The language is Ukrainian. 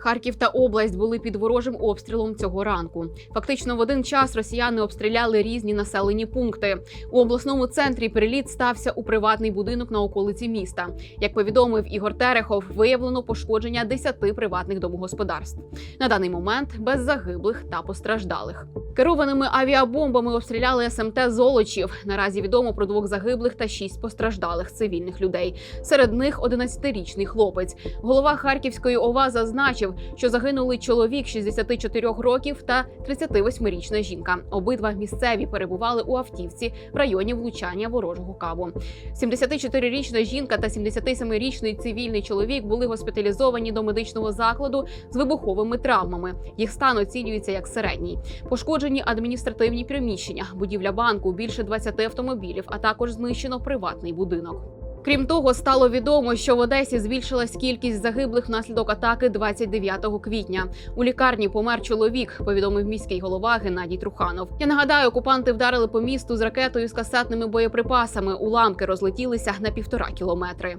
Харків та область були під ворожим обстрілом цього ранку. Фактично, в один час росіяни обстріляли різні населені пункти. У обласному центрі переліт стався у приватний будинок на околиці міста. Як повідомив Ігор Терехов, виявлено пошкодження 10 приватних домогосподарств. На даний момент без загиблих та постраждалих. Керованими авіабомбами обстріляли СМТ Золочів. Наразі відомо про двох загиблих та шість постраждалих цивільних людей. Серед них 11-річний хлопець. Голова Харківської ОВА зазначив, що загинули чоловік 64 років та 38-річна жінка. Обидва місцеві перебували у автівці в районі влучання ворожого кабу. 74-річна жінка та 77-річний цивільний чоловік були госпіталізовані до медичного закладу з вибуховими травмами. Їх стан оцінюється як середній. Пошкоджені адміністративні приміщення, будівля банку, більше 20 автомобілів, а також знищено приватний будинок. Крім того, стало відомо, що в Одесі збільшилась кількість загиблих внаслідок атаки 29 квітня. У лікарні помер чоловік, повідомив міський голова Геннадій Труханов. Я нагадаю, окупанти вдарили по місту з ракетою з касетними боєприпасами. Уламки розлетілися на півтора кілометри.